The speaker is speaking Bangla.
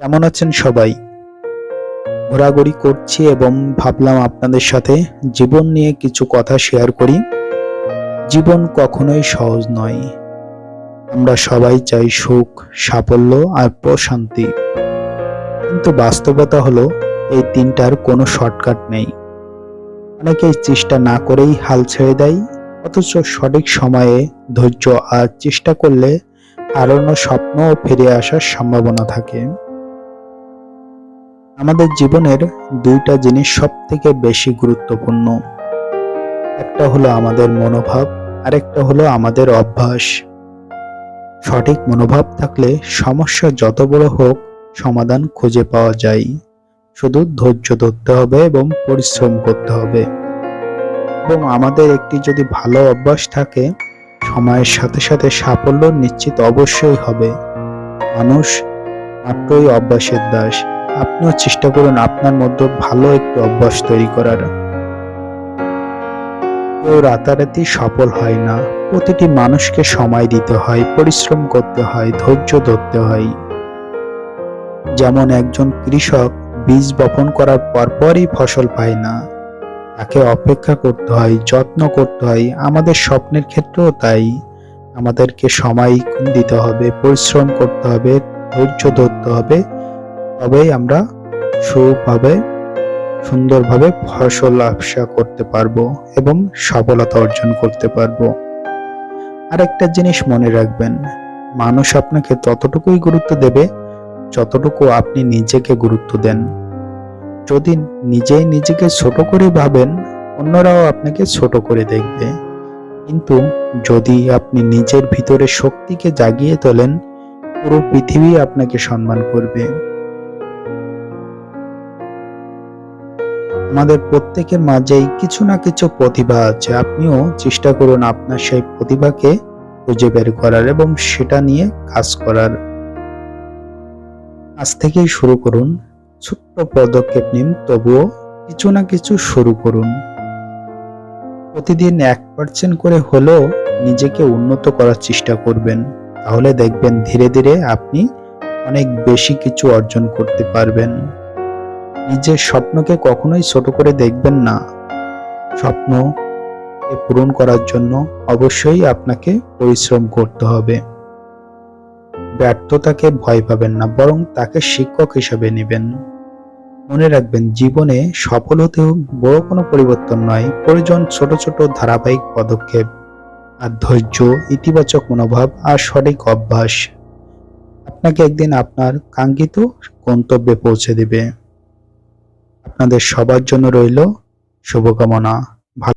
কেমন আছেন সবাই? ঘোরাঘুরি করছি এবং ভাবলাম আপনাদের সাথে জীবন নিয়ে কিছু কথা শেয়ার করি। জীবন কখনোই সহজ নয়। আমরা সবাই চাই সুখ, সাফল্য আর প্রশান্তি। কিন্তু বাস্তবতা হলো, এই তিনটার কোনো শর্টকাট নেই। অনেকেই চেষ্টা না করেই হাল ছেড়ে দেয়, অথচ সঠিক সময়ে ধৈর্য আর চেষ্টা করলে হারানো স্বপ্নও ফিরে আসার সম্ভাবনা থাকে। আমাদের জীবনের দুইটা জিনিস সব থেকে বেশি গুরুত্বপূর্ণ। একটা হলো আমাদের মনোভাব, আরেকটা হলো আমাদের অভ্যাস। সঠিক মনোভাব থাকলে সমস্যা যত বড় হোক, সমাধান খুঁজে পাওয়া যায়। শুধু ধৈর্য ধরতে হবে এবং পরিশ্রম করতে হবে। এবং আমাদের একটি যদি ভালো অভ্যাস থাকে, সময়ের সাথে সাথে সাফল্য নিশ্চিত অবশ্যই হবে। মানুষ মাত্রই অভ্যাসের দাস। আপনিও চেষ্টা করুন আপনার মধ্যে ভালো একটি অভ্যাস তৈরি করার। কেউ রাতারাতি সফল হয় না। প্রতিটি মানুষকে সময় দিতে হয়, পরিশ্রম করতে হয়, ধৈর্য ধরতে হয়। যেমন একজন কৃষক বীজ বপন করার পরপরই ফসল পায় না। তাকে অপেক্ষা করতে হয়, যত্ন করতে হয়। আমাদের স্বপ্নের ক্ষেত্রেও তাই। আমাদেরকে সময় দিতে হবে, পরিশ্রম করতে হবে, ধৈর্য ধরতে হবে। তবেই আমরা সুভাবে, সুন্দরভাবে ফসল আশা করতে পারব এবং সফলতা অর্জন করতে পারব। আরেকটা জিনিস মনে রাখবেন, মানুষ আপনাকে ততটুকুই গুরুত্ব দেবে, যতটুকু আপনি নিজেকে গুরুত্ব দেন। যদি নিজেই নিজেকে ছোট করে ভাবেন, অন্যরাও আপনাকে ছোট করে দেখবে। কিন্তু যদি আপনি নিজের ভিতরে শক্তিকে জাগিয়ে তোলেন, পুরো পৃথিবী আপনাকে সম্মান করবে। আমাদের প্রত্যেকের মাঝেই কিছু না কিছু প্রতিভা আছে। আপনিও চেষ্টা করুন আপনার সেই প্রতিভাকে খুঁজে বের করার এবং সেটা নিয়ে কাজ করার। আজ থেকেই শুরু করুন। ছোট্ট পদক্ষেপ নিন, তবুও কিছু না কিছু শুরু করুন। প্রতিদিন এক পার্সেন্ট করে হলেও নিজেকে উন্নত করার চেষ্টা করবেন। তাহলে দেখবেন ধীরে ধীরে আপনি অনেক বেশি কিছু অর্জন করতে পারবেন। নিজের স্বপ্নকে কখনোই ছোট করে দেখবেন না। স্বপ্ন পূরণ করার জন্য অবশ্যই আপনাকে পরিশ্রম করতে হবে। ব্যর্থতাকে ভয় পাবেন না, বরং তাকে শিক্ষক হিসেবে নেবেন। মনে রাখবেন, জীবনে সফল হতেও বড় কোনো পরিবর্তন নয়। প্রয়োজন ছোট ছোট ধারাবাহিক পদক্ষেপ আর ধৈর্য, ইতিবাচক মনোভাব আর সঠিক অভ্যাস। আপনাকে একদিন আপনার কাঙ্ক্ষিত গন্তব্যে পৌঁছে দিবে। আপনাদের সবার জন্য রইল শুভকামনা।